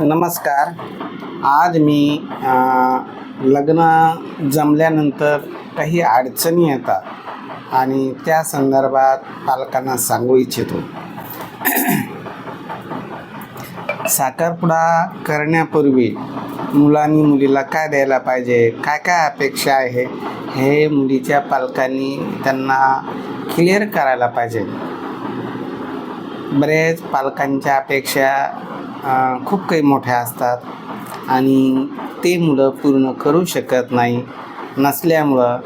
नमस्कार. आज मी लग्न जमल्यानंतर काही अडचणी येतात आणि त्या संदर्भात पालकांना सांगू इच्छितो. साखरपुडा करण्यापूर्वी मुलांनी मुलीला काय द्यायला पाहिजे? काय काय अपेक्षा आहे? हे मुलीच्या पालकांनी त्यांना क्लिअर करायला पाहिजे. बरेच पालकांच्या अपेक्षा खूप काही मोठ्या असतात. आणि ते मुलं पूर्ण करू शकत नाही नसल्यामुळं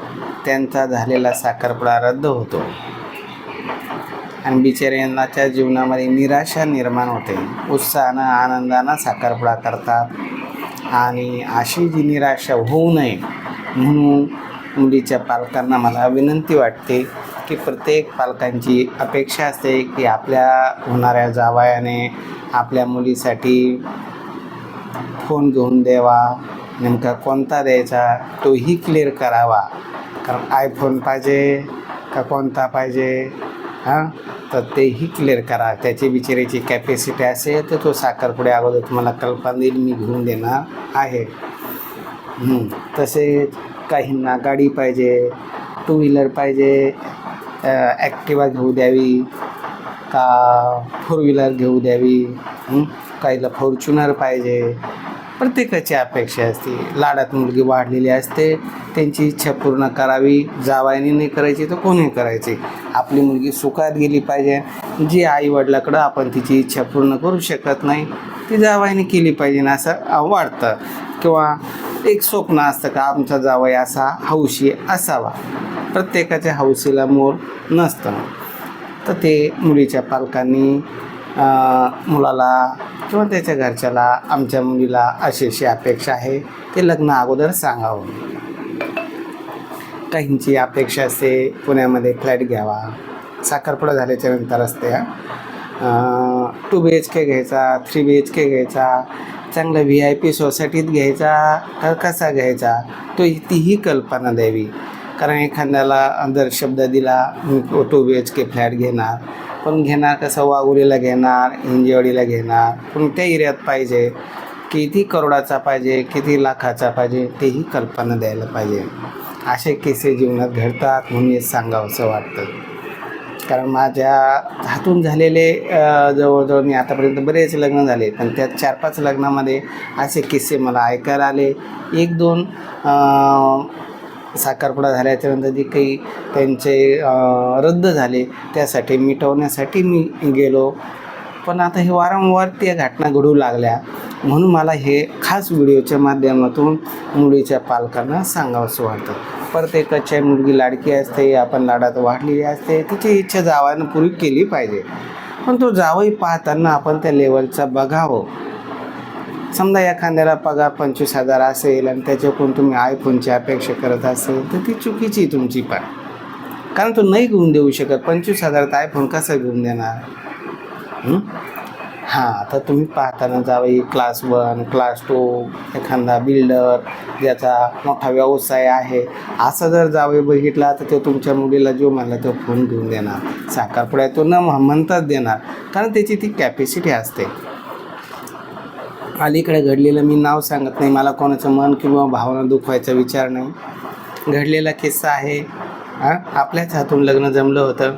त्यांचा झालेला साखरपुडा रद्द होतो. आणि बिचाऱ्यांच्या जीवनामध्ये निराशा निर्माण होते. उत्साहानं आनंदानं साखरपुडा करतात. आणि अशी जी निराशा होऊ नये म्हणून मुलीच्या पालकांना मला विनंती वाटते की प्रत्येक पालकांची अपेक्षा असते की आपल्या होणाऱ्या जावयाने आपल्या मुलीसाठी फोन घेऊन द्यावा नेमका कोणता द्यायचा तोही क्लिअर करावा. कारण आयफोन पाहिजे का कोणता पाहिजे? हां? तर तेही क्लिअर करा. त्याची बिचारीची कॅपॅसिटी असेल तर तो साखरपुड्या अगोदर तुम्हाला कल्पना देईल मी घेऊन देणार आहे. तसेच काहींना गाडी पाहिजे टू व्हीलर पाहिजे ॲक्टिवा घेऊ द्यावी का फोर व्हीलर घेऊ द्यावी? काहीला फॉर्च्युनर पाहिजे. प्रत्येकाची अपेक्षा असते. लाडात मुलगी वाढलेली असते त्यांची इच्छा पूर्ण करावी. जावायने नाही करायची तर कोणी करायची? आपली मुलगी सुखात गेली पाहिजे. जी आईवडिलाकडं आपण तिची इच्छा पूर्ण करू शकत नाही ती जावायने केली पाहिजे ना असं वाटतं. किंवा एक स्वप्न असतं का आमचा जावई असा हौशी असावा. प्रत्येकाच्या हौशीला मोर नसतं. तर ते मुलीच्या पालकांनी मुलाला किंवा त्याच्या घरच्याला आमच्या मुलीला अशी अशी अपेक्षा आहे ते लग्न अगोदर सांगावं. काहींची अपेक्षा असते पुण्यामध्ये फ्लॅट घ्यावा. साखरपुडा झाल्याच्यानंतर असते टू बी एच के घ्यायचा थ्री बी एच के घ्यायचा चांगला व्ही आय पी सोसायटीत घ्यायचा तर कसा घ्यायचा तो तीही कल्पना द्यावी. कारण एखाद्याला अंदर शब्द दिला two B H K flat घेणार पण घेणार कसं वाघुरीला घेणार हिंजेवाडीला घेणार कोणत्या एरियात पाहिजे किती करोडाचा पाहिजे किती लाखाचा पाहिजे तेही कल्पना द्यायला पाहिजे. असे केसे जीवनात घडतात म्हणून हे सांगावंसं वाटतं. कारण माझ्या हातून झालेले जवळजवळ मी आतापर्यंत बरेच लग्न झाले पण त्यात चार पाच लग्नामध्ये असे किस्से मला ऐकायला आले. एक दोन साखरपुडा झाल्याच्यानंतर जे काही त्यांचे रद्द झाले त्यासाठी मिटवण्यासाठी मी गेलो. पण आता हे वारंवार त्या घटना घडू लागल्या. म्हणून मला हे खास व्हिडिओच्या माध्यमातून मुलीच्या पालकांना सांगावंसं वाटतं. प्रत्येकाच्या मुलगी लाडकी असते आपण लाडात वाढलेली असते तिची इच्छा जावानं पूर्वी केली पाहिजे. पण तो जावई पाहताना आपण त्या लेवलचा बघावं. समजा एखाद्याला पगार पंचवीस हजार असेल आणि त्याच्याकडून तुम्ही आयफोनची अपेक्षा करत असेल तर ती चुकीची आहे तुमची पण. कारण तो नाही घेऊन देऊ शकत. पंचवीस हजारात आयफोन कसा घेऊन देणार? हां तर तुम्ही पाहताना जावे क्लास वन क्लास टू एखादा बिल्डर ज्याचा मोठा व्यवसाय आहे असं जर जावे बघितला तर तो तुमच्या मुलीला जो म्हणला तो फोन घेऊन देणार. साखरपुड्या तो न म्हणताच देणार. कारण त्याची ती कॅपॅसिटी असते. अलीकडे घडलेलं मी नाव सांगत नाही मला कोणाचं मन किंवा भावना दुखवायचा विचार नाही. घडलेला किस्सा आहे हां आपल्याच हातून लग्न जमलं होतं.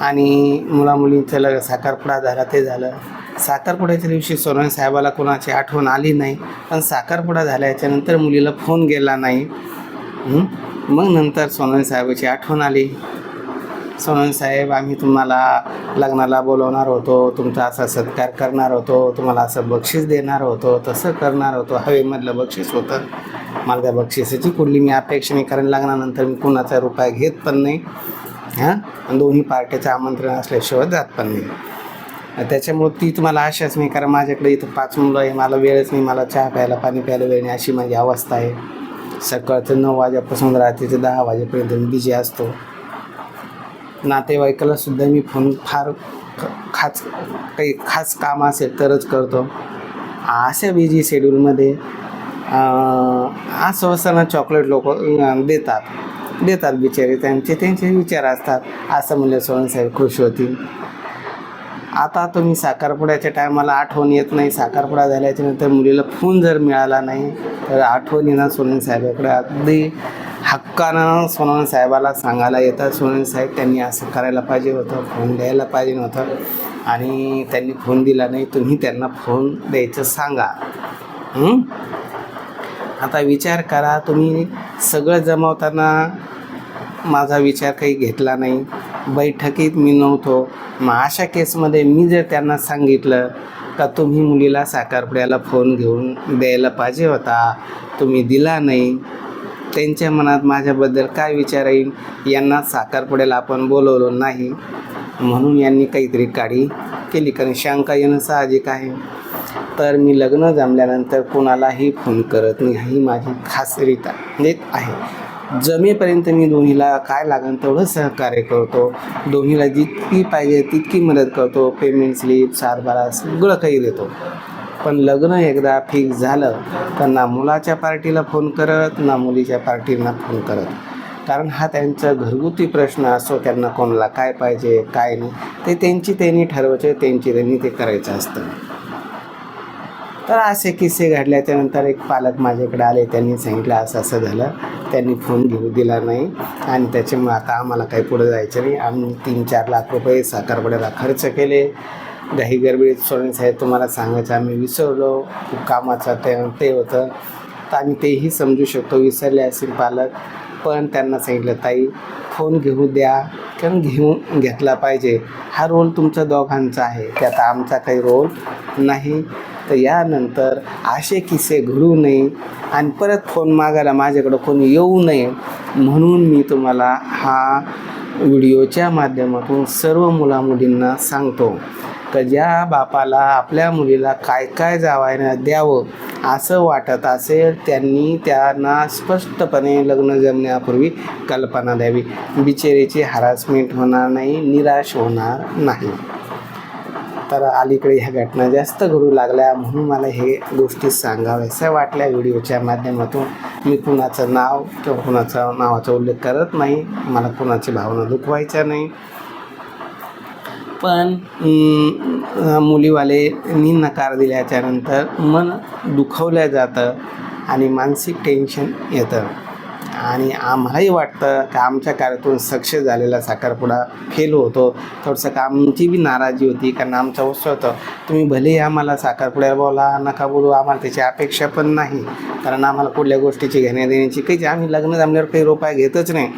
आणि मुलामुलींचं लग साखरपुडा झाला ते झालं. साखरपुड्याच्या दिवशी सोनवणे साहेबाला कोणाची आठवण आली नाही. पण साखरपुडा झाल्याच्यानंतर मुलीला फोन गेला नाही. मग नंतर सोनवणे साहेबाची आठवण आली. सोनवणे साहेब आम्ही तुम्हाला लग्नाला बोलवणार होतो. तुमचा असा सत्कार करणार होतो. तुम्हाला असं बक्षीस देणार होतो. तसं करणार होतो. हवेमधलं बक्षीस होतं. मला त्या बक्षिसाची कुठली मी अपेक्षा नाही. कारण लग्नानंतर मी कुणाचा रुपया घेत पण नाही. हां? दोन्ही पार्ट्याचं आमंत्रण असल्याशिवाय जात पण नाही. त्याच्यामुळं ती तुम्हाला आशाच नाही कारण माझ्याकडे इथं पाच मुलं आहे मला वेळच नाही मला चहा प्यायला पाणी प्यायला वेळ नाही अशी माझी अवस्था आहे. सकाळचं नऊ वाजेपासून रात्रीचे दहा वाजेपर्यंत मी बिझी असतो. नातेवाईकाला सुद्धा मी फोन फार खास काही खास काम असेल तरच करतो. अशा बिझी शेड्यूलमध्ये असं असताना चॉकलेट लोक देतात. देतात बिचारे त्यांचे त्यांचे विचार असतात. असं म्हणलं सोनसाहेब खुश होतील. आता तुम्ही साखरपुड्याच्या टायमाला आठवण येत नाही. साखरपुडा झाल्याच्यानंतर मुलीला फोन जर मिळाला नाही तर आठवण येणार साहेबाकडे. अगदी हक्कानं सोनन साहेबाला सांगायला येतात. सोनन साहेब त्यांनी असं करायला पाहिजे होतं फोन द्यायला पाहिजे नव्हतं आणि त्यांनी फोन दिला नाही तुम्ही त्यांना फोन द्यायचं सांगा. आता विचार करा तुम्ही सगळं जमवताना माझा विचार काही घेतला नाही. बैठकीत मी नव्हतो. मग अशा केसमध्ये मी जर त्यांना सांगितलं का तुम्ही मुलीला साखरपुड्याला फोन घेऊन द्यायला पाहिजे होता तुम्ही दिला नाही. त्यांच्या मनात माझ्याबद्दल काय विचार येईल? यांना साखरपुड्याला आपण बोलवलं नाही. म्हणून यांनी काहीतरी काळी केली. कारण शंका येणं साहजिक आहे. तर मी लग्न जमल्यानंतर कोणालाही फोन करत नाही. ही माझी खास रीत आहे. म्हणजे जमेपर्यंत मी दोन्हीला काय लागेल तेवढं सहकार्य करतो. दोन्हीला जितकी पाहिजे तितकी मदत करतो. पेमेंट स्लिप सातबारा सगळं काही देतो. पण लग्न एकदा फिक्स झालं तर ना मुलाच्या पार्टीला फोन करत ना मुलीच्या पार्टीला फोन करत. कारण हा त्यांचा घरगुती प्रश्न असतो त्यांना कोणाला काय पाहिजे काय नाही. ते त्यांची त्यांनी ठरवायचे त्यांची त्यांनी ते करायचं असतं. तर असे किस्से घडल्याच्या नंतर एक पालक माझ्याकडे आले. त्यांनी सांगितलं असं असं झालं. त्यांनी फोन घेऊ दिला नाही आणि त्याच्यामुळे आता आम्हाला काही पुढे जायचं नाही. आम्ही तीन चार लाख रुपये साखरपुड्याला खर्च केले. घाई गडबडीत सोडून साहेब तुम्हाला सांगायचं आम्ही विसरलो. कामाचं ते ते होतं. तर आम्ही तेही समजू शकतो. विसरले असेल पालक. पण त्यांना सांगितलं ताई फोन घेऊ द्या. कारण घेऊन घेतला पाहिजे. हा रोल तुमचा दोघांचा आहे. त्यात आमचा काही रोल नाही. तर यानंतर असे किस्से घडू नये आणि परत फोन मागायला माझ्याकडं कोणी येऊ नये. म्हणून मी तुम्हाला हा व्हिडिओच्या माध्यमातून सर्व मुलामुलींना सांगतो का ज्या बापाला आपल्या मुलीला काय काय जावायला द्यावं असं वाटत असेल त्यांनी त्यांना स्पष्टपणे लग्न जमण्यापूर्वी कल्पना द्यावी. बिचेरीची हरासमेंट होणार नाही निराश होणार नाही. तर अलीकडे ह्या घटना जास्त घडू लागल्या म्हणून मला हे गोष्टी सांगाव्याशा वाटल्या. व्हिडिओच्या माध्यमातून मी कुणाचं नाव किंवा कुणाचा नावाचा उल्लेख करत नाही. मला कुणाची भावना दुखवायच्या नाही. पण मुलीवाले मुलीवालेनी नकार दिल्याच्यानंतर मन दुखवलं जातं आणि मानसिक टेन्शन येतं. आणि आम्हालाही वाटतं का आमच्या कार्यातून सक्सेस झालेला साखरपुडा फेल होतो. थोडंसं का आमची बी नाराजी होती कारण आमचं उत्सव होतं तुम्ही भलेही आम्हाला साखरपुड्याला बोला नका बोलू आम्हाला त्याची अपेक्षा पण नाही. कारण आम्हाला कुठल्या गोष्टीची घेण्या देण्याची काही आम्ही लग्न जमल्यावर काही रोपाय घेतच नाही.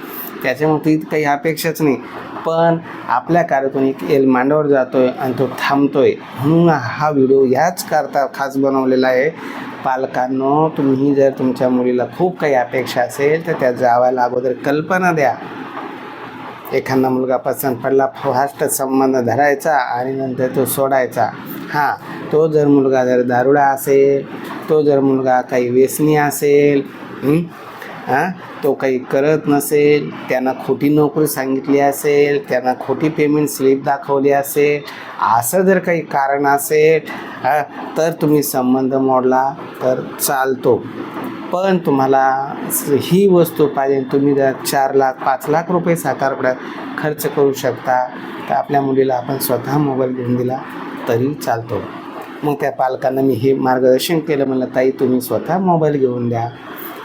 त्याच्यामुळे ती काही अपेक्षाच नाही. पण आपल्या कार्यातून एक एल मांडावर जातोय आणि तो थांबतोय. म्हणून हा व्हिडिओ ह्याच करता खास बनवलेला आहे. पालकांनो तुम्ही जर तुमच्या मुलीला खूप काही अपेक्षा असेल तर त्या जावायला अगोदर कल्पना द्या. एखादा मुलगा पसंत पडला फास्ट संबंध धरायचा आणि नंतर तो सोडायचा. हां तो जर मुलगा जर दारुडा असेल तो जर मुलगा काही व्यसनी असेल हां? तो काही करत नसेल त्यांना खोटी नोकरी सांगितली असेल त्यांना खोटी पेमेंट स्लिप दाखवली असेल असं जर काही कारण असेल हां, तर तुम्ही संबंध मोडला तर चालतो. पण तुम्हाला ही वस्तू पाहिजे तुम्ही जर चार लाख पाच लाख रुपये साकारपड्यात खर्च करू शकता तर आपल्या मुलीला आपण स्वतः मोबाईल घेऊन दिला तरी चालतो. मग त्या पालकांना मी हे मार्गदर्शन केलं म्हणलं ताई तुम्ही स्वतः मोबाईल घेऊन द्या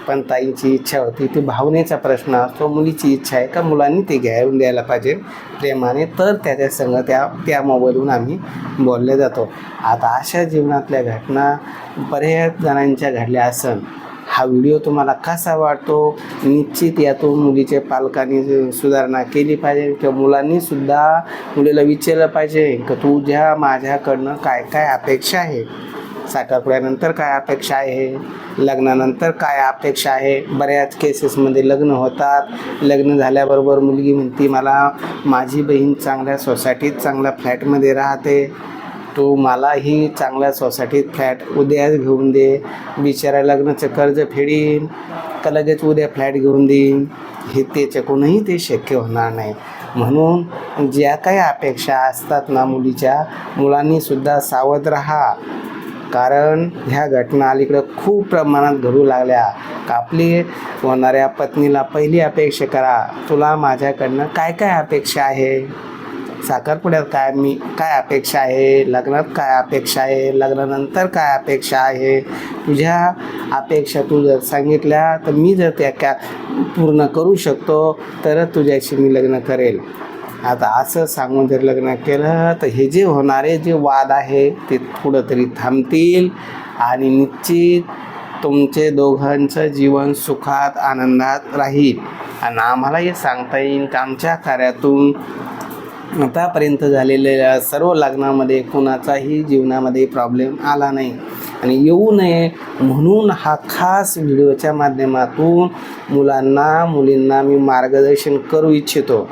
पण ताईची इच्छा होती ती भावनेचा प्रश्न असतो मुलीची इच्छा आहे का मुलांनी ते घ्यायला द्यायला पाहिजे प्रेमाने. तर त्याच्या संग त्या त्या मोबाईलहून आम्ही बोलले जातो. आता अशा जीवनातल्या घटना बऱ्याच जणांच्या घडल्या असन. हा व्हिडिओ तुम्हाला कसा वाटतो? निश्चित यातून मुलीच्या पालकांनी सुधारणा केली पाहिजे किंवा मुलांनीसुद्धा मुलीला विचारलं पाहिजे का तुझ्या माझ्याकडनं काय काय अपेक्षा आहे साठवल्यानंतर काय अपेक्षा आहे? लग्नानंतर काय अपेक्षा आहे? बऱ्याच केसेसमध्ये लग्न होतात. लग्न झाल्याबरोबर मुलगी म्हणती मला माझी बहीण चांगल्या सोसायटीत चांगल्या फ्लॅटमध्ये राहते. तू मलाही चांगल्या सोसायटीत फ्लॅट उद्याच घेऊन दे. बिचारा लग्नाचं कर्ज फेडीन. का लगेच उद्या फ्लॅट घेऊन देईन? हे त्याच्याकडूनही ते शक्य होणार नाही. म्हणून ज्या काही अपेक्षा असतात ना मुलीच्या मुलांनीसुद्धा सावध राहा. कारण ह्या घटना अलीकडं खूप प्रमाणात घडू लागल्या. कापली होणाऱ्या पत्नीला पहिली अपेक्षा करा तुला माझ्याकडनं काय काय अपेक्षा आहे? साखरपुड्यात काय मी काय अपेक्षा आहे? लग्नात काय अपेक्षा आहे? लग्नानंतर काय अपेक्षा आहे? तुझ्या अपेक्षा तू जर सांगितल्या तर मी जर त्या क्या पूर्ण करू शकतो तरच तुझ्याशी मी लग्न करेल. आता असं सांगून जर लग्न केलं तर हे जे होणारे जे वाद आहे ते थोडं तरी थांबतील. आणि निश्चित तुमचे दोघांचं जीवन सुखात आनंदात राहील. आणि आम्हाला हे सांगता येईल की आमच्या कार्यातून? आतापर्यंत झालेल्या सर्व लग्नामध्ये कुणाचाही जीवनामध्ये प्रॉब्लेम आला नाही. आणि येऊ नये म्हणून हा खास व्हिडिओच्या माध्यमातून मुलांना मुलींना मी मार्गदर्शन करू इच्छितो.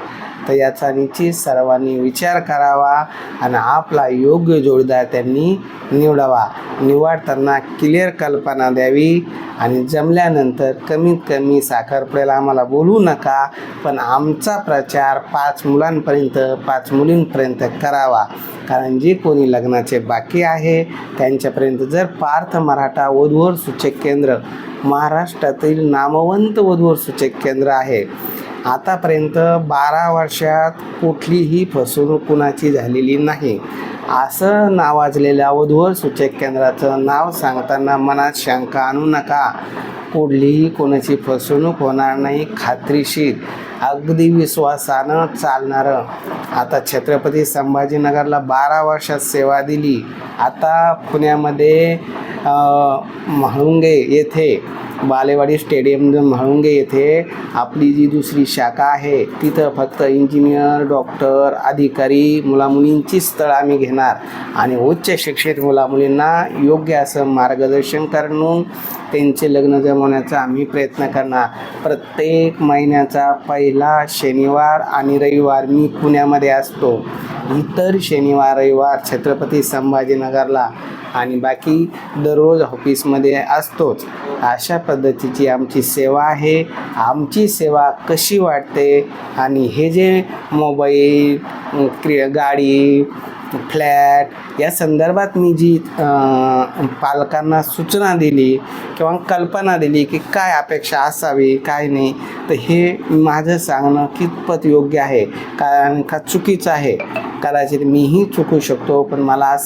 तर याचा निश्चित सर्वांनी विचार करावा आणि आपला योग्य जोडीदार त्यांनी निवडावा. निवडताना क्लिअर कल्पना द्यावी आणि जमल्यानंतर कमीत कमी साखरपुड्याला आम्हाला बोलू नका पण आमचा प्रचार पाच मुलांपर्यंत पाच मुलींपर्यंत करावा. कारण जे कोणी लग्नाचे बाकी आहे त्यांच्यापर्यंत जर पार्थ मराठा वधूवर सूचक केंद्र महाराष्ट्रातील नामवंत वधूवर सूचक केंद्र आहे आतापर्यंत बारा वर्षात कुठलीही फसवणूक कुणाची झालेली नाही. असं नावाजलेल्या वधूवर सूचक केंद्राचं नाव सांगताना मनात शंका आणू नका. कुठलीही कोणाची फसवणूक होणार नाही खात्रीशीर अगदी विश्वासानं चालणारं. आता छत्रपती संभाजीनगरला बारा वर्षात सेवा दिली. आता पुण्यामध्ये अ, म्हाळुंगे येथे बालेवाडी स्टेडियम जो म्हाळुंगे येथे आपली जी दुसरी शाखा आहे तिथं फक्त इंजिनियर डॉक्टर अधिकारी मुलामुलींची स्थळं आम्ही घेणार आणि उच्च शिक्षित मुलामुलींना योग्य असं मार्गदर्शन करून त्यांचे लग्न जमवण्याचा आम्ही प्रयत्न करणार. प्रत्येक महिन्याचा पहिला शनिवार आणि रविवार मी पुण्यामध्ये असतो. इतर शनिवार रविवार छत्रपती संभाजीनगरला आणि बाकी दररोज ऑफिसमध्ये असतोच. अशा पद्धतीची आमची सेवा आहे. आमची सेवा कशी वाटते? आणि हे जे मोबाईल क्रि गाडी फ्लॅट या संदर्भात मी जी पालकांना सूचना दिली किंवा कल्पना दिली की काय अपेक्षा असावी काय नाही तर हे माझं सांगणं कितपत योग्य आहे कारण का चुकीचं आहे. कदाचित मीही चुकू शकतो पण मला असं